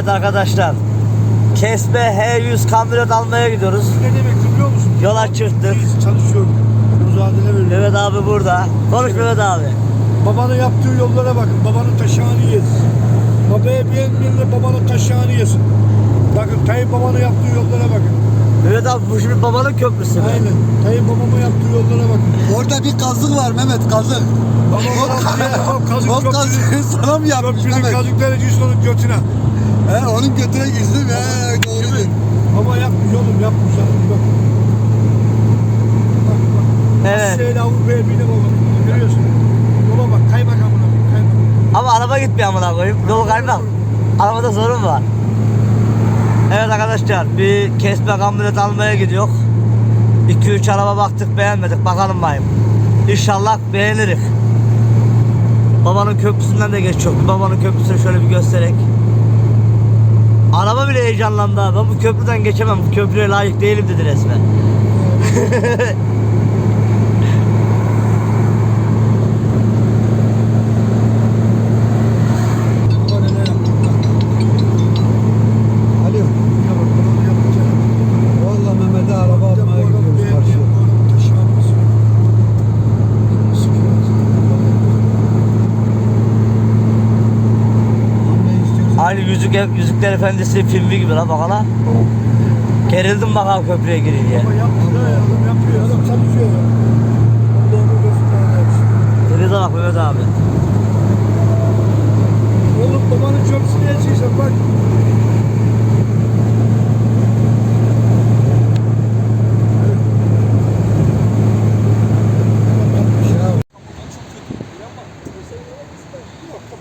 Evet arkadaşlar. Kesme H100 kamyonet almaya gidiyoruz. Ne demek biliyor musun? Yola çıktık. Çalışıyorum. Mücadele veriyorum. Mehmet abi burada. Konuş Mehmet abi. Babanın yaptığı yollara bakın. Babanın taşağını yesin. Babaya beğenmeyen de babanın taşağını yesin. Bakın Tayyip babanın yaptığı yollara bakın. Mehmet abi bu şimdi babanın köprüsü? Aynen. Tayyip babamın yaptığı yollara bakın. Orada bir kazık var Mehmet kazık. Baba o kazık O çok kazığı sana mı yapmış Köprünün Mehmet? kazıkları onun götüne. Onun götüne girdim he doğrudur. Baba yapmış oğlum yapmış oğlum. Bak. Bak bak. Evet. Asya'yla Avrupa'ya bine baba. Görüyorsun. Yola bak kaymakamına bak. Kaymakam. Ama araba gitmiyor amına koyayım. Yol kaymak. Arabada sorun var. Evet arkadaşlar bir kesme kamyonet almaya gidiyor. 2-3 araba baktık beğenmedik. Bakalım bayım. İnşallah beğenirik. Babanın köprüsünden de geçiyor. Babanın köprüsünü şöyle bir göstererek. Araba bile heyecanlandı abi. Ben bu köprüden geçemem. Bu köprüye layık değilim dedi resmen. Baba neler yaptı. Alo. Ya bak babam yapacak. Valla Mehmet'e araba Bir de bu almaya adam gidiyoruz beğenmeyen karşıya. bu adamın taşağını yesin. Sıkıyoruz. Ne istiyorsun? Aynı Yüzük, Yüzükler Efendisi filmi gibi la bak hala. Gerildim bakalım köprüye girince. Ama yaptı da ya, adam yapıyor. Adam çalışıyor ya. Allah'ın gözünden yapsın. Denize bak Mehmet abi. Oğlum babanın çöpsünü yaşayacak bak.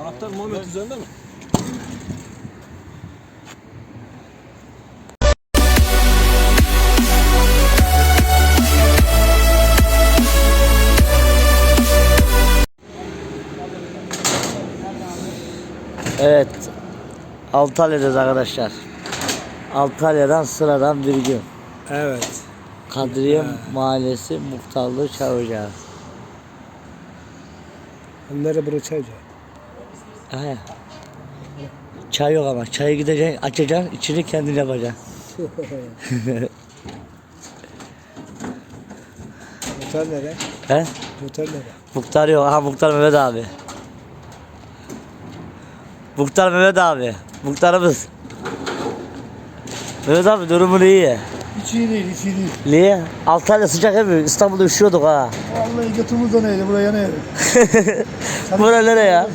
Anahtar Muhammed üzerinde mi? Evet. Antalya'dayız arkadaşlar. Antalya'dan sıradan bir gün. Evet. Kadriye Mahallesi Muhtarlığı Çavuşağı. Nerede bunu çaycı? He. Çay yok ama. Çayı gideceksin, açacaksın, içini kendin yapacaksın. Motel nere? He? Motel nere? Muhtar yok. Aha Muhtar Mehmet abi. Muhtar Mehmet abi. Muhtarımız. Mehmet abi durumun iyi. Hiç iyi değil, hiç iyi değil. Niye? Antalya sıcak mi? İstanbul'da üşüyorduk ha. Vallahi götümüz de neydi, buraya ne? Bura nere ya?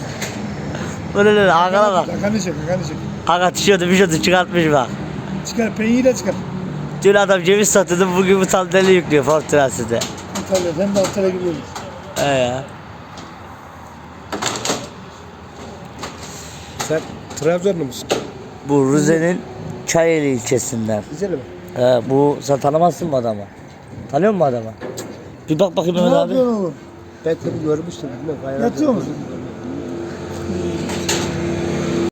Bura nere? Hakan'a bak. Hakan'ı çek, Hakan'ı çek. Hakan tişörtü mişörtü çıkartmış bak. Çıkar, peyniri de çıkar. Dün adam ceviz satıyordu bugün bu deli yüklüyor Ford Transi'de. Antalya, hem de Antalya gidiyoruz. He ya. Sen Trabzonlu musun? Bu Rize'nin Çayeli ilçesinden. Güzel mi? He, bu sen tanımazsın mı adamı? Tanıyor musun adamı? Bir bak bakayım Mehmet abi. oğlum? Ben seni görmüştüm, bilmem. Yatıyor musun? Amém.